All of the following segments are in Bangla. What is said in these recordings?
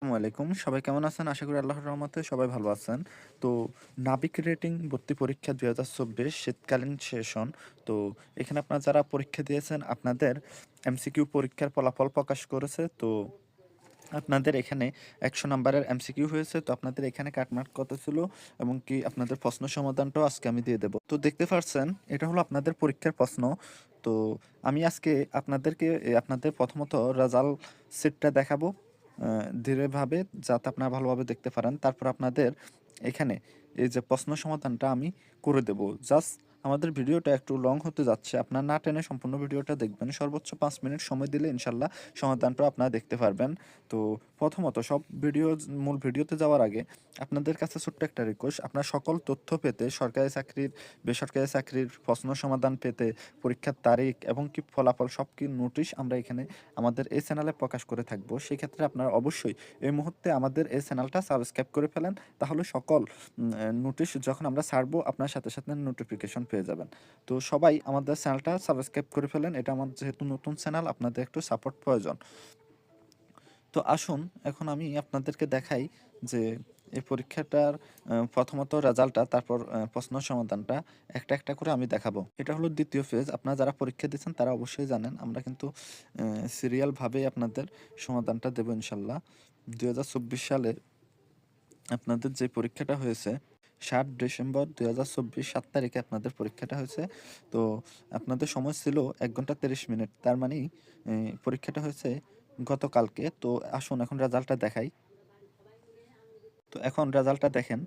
আসসালামু আলাইকুম। সবাই কেমন আছেন? আশা করি আল্লাহর রহমতে সবাই ভালো আছেন। তো নাবিক রেটিং ভর্তি পরীক্ষা দুই হাজার চব্বিশ শীতকালীন সেশন। তো এখানে আপনারা যারা পরীক্ষা দিয়েছেন, আপনাদের এমসিকিউ পরীক্ষার ফলাফল প্রকাশ করেছে। তো আপনাদের এখানে একশো নাম্বারের এমসিকিউ হয়েছে। তো আপনাদের এখানে কাটমার্ক কত ছিল এবং কি আপনাদের প্রশ্ন সমাধানটাও আজকে আমি দিয়ে দেবো। তো দেখতে পাচ্ছেন এটা হলো আপনাদের পরীক্ষার প্রশ্ন। তো আমি আজকে আপনাদেরকে আপনাদের প্রথমত রেজাল্ট সেটটা দেখাবো। ধীরেভাবে যাতে আপনারা ভালোভাবে দেখতে পারেন। তারপর আপনাদের এখানে এই যে প্রশ্ন সমাধানটা আমি করে দেব। জাস্ট আমাদের ভিডিওটা একটু লং হতে যাচ্ছে। আপনার না টেনে সম্পূর্ণ ভিডিওটা দেখবেন। সর্বোচ্চ পাঁচ মিনিট সময় দিলে ইনশাল্লাহ সমাধানটা আপনারা দেখতে পারবেন। তো প্রথমত সব ভিডিও মূল ভিডিওতে যাওয়ার আগে আপনাদের কাছে ছোট্ট একটা রিকোয়েস্ট আপনার সকল তথ্য পেতে সরকারি চাকরির, বেসরকারি চাকরির প্রশ্ন সমাধান পেতে, পরীক্ষার তারিখ এবং কি ফলাফল সব কি নোটিশ আমরা এখানে আমাদের এই চ্যানেলে প্রকাশ করে থাকব। সেই ক্ষেত্রে আপনারা অবশ্যই এই মুহূর্তে আমাদের এই চ্যানেলটা সাবস্ক্রাইব করে ফেলেন, তাহলে সকল নোটিশ যখন আমরা ছাড়বো, আপনার সাথে সাথে নোটিফিকেশন পেয়ে যাবেন। তো সবাই আমাদের চ্যানেলটা সাবস্ক্রাইব করে ফেলেন, এটা আমার যেহেতু নতুন চ্যানেল আপনাদের একটু সাপোর্ট প্রয়োজন। তো আসুন, এখন আমি আপনাদেরকে দেখাই যে এই পরীক্ষাটার প্রথমত রেজাল্টটা, তারপর প্রশ্ন সমাধানটা একটা একটা করে আমি দেখাবো। এটা হলো দ্বিতীয় ফেজ। আপনারা যারা পরীক্ষা দিচ্ছেন তারা অবশ্যই জানেন। আমরা কিন্তু সিরিয়ালভাবেই আপনাদের সমাধানটা দেবো ইনশাল্লাহ। দু হাজার চব্বিশ সালে আপনাদের যে পরীক্ষাটা হয়েছে সাত ডিসেম্বর দুই হাজার চব্বিশ, সাত তারিখে আপনাদের পরীক্ষাটা হয়েছে। তো আপনাদের সময় ছিল এক ঘণ্টা তিরিশ মিনিট। তার মানে পরীক্ষাটা হয়েছে গতকালকে, তো আসুন এখন রেজাল্টটা দেখাই। তো এখন রেজাল্টটা দেখেন,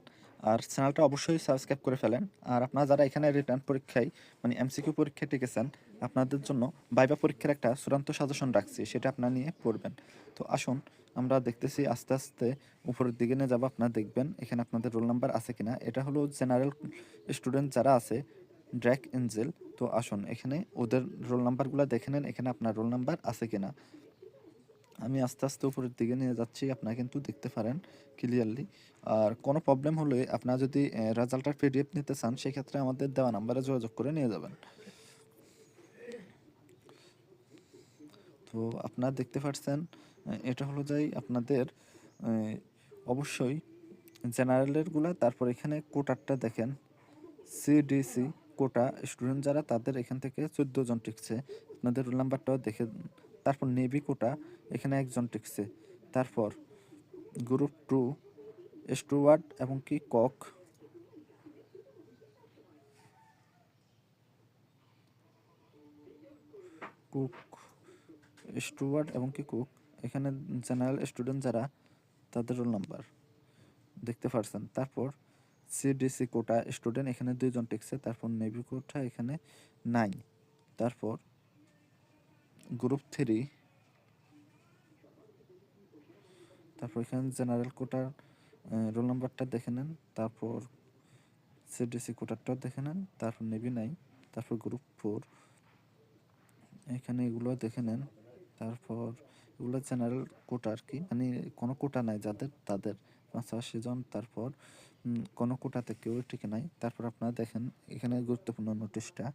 আর চ্যানেলটা অবশ্যই সাবস্ক্রাইব করে ফেলেন। আর আপনারা যারা এখানে রিটার্ন পরীক্ষায় মানে এমসিকিউ পরীক্ষা টিকেছেন, আপনাদের জন্য বাইবা পরীক্ষার একটা চূড়ান্ত সাজেশন রাখছি, সেটা আপনারা নিয়ে পড়বেন। তো আসুন, আমরা দেখতেছি আস্তে আস্তে উপরের দিকে নিয়ে যাব, আপনারা দেখবেন এখানে আপনাদের রোল নাম্বার আছে কিনা। এটা হলো জেনারেল স্টুডেন্ট যারা আছে, ড্র্যাক এঞ্জেল। তো আসুন, এখানে ওদের রোল নাম্বারগুলো দেখে নেন, এখানে আপনার রোল নাম্বার আছে কিনা। আমি আস্তে আস্তে উপরের দিকে নিয়ে যাচ্ছি, আপনারা কিন্তু দেখতে পারেন ক্লিয়ারলি আর কোনো প্রবলেম হলে আপনারা যদি রেজাল্টের পিডিএফ নিতে চান, সেক্ষেত্রে আমাদের দেওয়া নাম্বারে যোগাযোগ করে নিয়ে যাবেন। তো আপনারা দেখতে পাচ্ছেন এটা হলো যাই আপনাদের অবশ্যই জেনারেলেরগুলা তারপর এখানে কোটারটা দেখেন। সিডিসি কোটা স্টুডেন্ট যারা তাদের এখান থেকে চোদ্দ জন টিকছে। আপনাদের রোল নাম্বারটাও দেখে তারপর নেভি কোটা, এখানে একজন টিকছে। তারপর গ্রুপ টু স্টুয়ার্ড এবং কি কক কুক স্টুয়ার্ড এবং কি কুক এখানে জেনারেল স্টুডেন্ট যারা, তাদের রোল নাম্বার দেখতে পারছেন? তারপর সিডিসি কোটা স্টুডেন্ট এখানে দুইজন টিকছে। তারপর নেভি কোটা, এখানে নাই তারপর গ্রুপ থ্রি। তারপর এখানে জেনারেল কোটার রোল নাম্বারটা দেখে নেন। তারপর সিডিসি কোটারটাও দেখে নেন। তারপর নেভি নাই তারপর গ্রুপ ফোর। এখানে এগুলো দেখে নেন। তারপর এগুলো জেনারেল কোটা আর কি। মানে কোনো কোটা নাই যাদের, তাদের। পঁচাশি জন, তারপর কোনো কোটাতে কেউ টিকে নাই। তারপর আপনারা দেখেন, এখানে গুরুত্বপূর্ণ নোটিশটা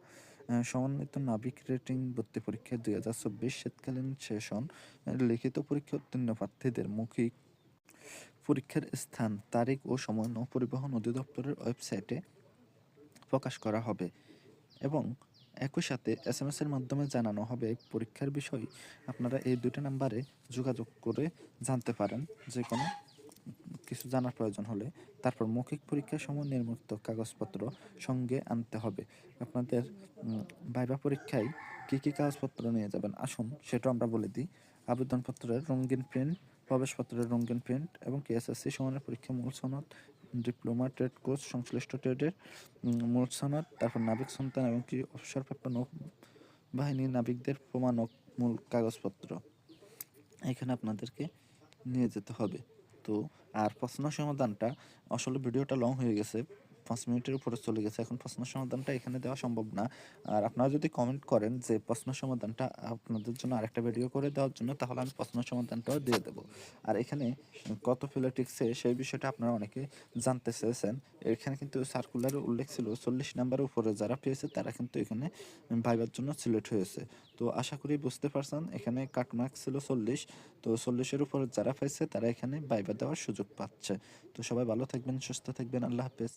সমন্বিত নাবিক রেটিং ভর্তি পরীক্ষা দুই হাজার চব্বিশ শীতকালীন সেশন লিখিত পরীক্ষা উত্তীর্ণ প্রার্থীদের মৌখিক পরীক্ষার স্থান, তারিখ ও সময় নৌ পরিবহন অধিদপ্তরের ওয়েবসাইটে প্রকাশ করা হবে এবং একই সাথে এস এম এর মাধ্যমে জানানো হবে পরীক্ষার বিষয়। আপনারা এই দুটো নাম্বারে যোগাযোগ করে জানতে পারেন যে কোনো কিছু জানার প্রয়োজন হলে তারপর মৌখিক পরীক্ষার সময় নির্মিত কাগজপত্র সঙ্গে আনতে হবে। আপনাদের ভাইবা পরীক্ষায় কী কী কাগজপত্র নিয়ে যাবেন? আসুন, সেটাও আমরা বলে দিই। আবেদনপত্রের রঙিন প্রিন্ট, প্রবেশপত্রের রঙিন প্রিন্ট এবং কেএসএসসি সমানের পরীক্ষা মূল সনদ, ডিপ্লোমা, ট্রেড কোর্স, সংশ্লিষ্ট ট্রেডের মূল সনদ, তারপর নাবিক সন্তান এবং কি অবসরপ্রাপ্ত নৌ বাহিনী নাবিকদের প্রমাণক মূল কাগজপত্র। এখানে আপনাদেরকে নিয়ে যেতে হবে। তো আর প্রশ্ন সমাধানটা আসলে ভিডিওটা লং হয়ে গেছে। পাঁচ মিনিটের উপরে চলে গেছে। এখন প্রশ্ন সমাধানটা এখানে দেওয়া সম্ভব না। আর আপনারা যদি কমেন্ট করেন যে প্রশ্ন সমাধানটা আপনাদের জন্য আরেকটা ভিডিও করে দেওয়ার জন্য, তাহলে আমি প্রশ্ন সমাধানটাও দিয়ে দেবো। আর এখানে কত ফিলে ফিলোটিক্সে সেই বিষয়টা আপনারা অনেকে জানতে চেয়েছেন। এখানে কিন্তু সার্কুলারে উল্লেখ ছিল চল্লিশ নাম্বারের উপরে যারা পেয়েছে, তারা কিন্তু এখানে ভাইবার জন্য সিলেক্ট হয়েছে। তো আশা করি বুঝতে পারছেন, এখানে কাটমার্ক ছিল চল্লিশ। তো চল্লিশের উপর যারা পাইছে তারা এখানে ভাইবা দেওয়ার সুযোগ পাচ্ছে। তো সবাই ভালো থাকবেন, সুস্থ থাকবেন। আল্লাহ হাফেজ।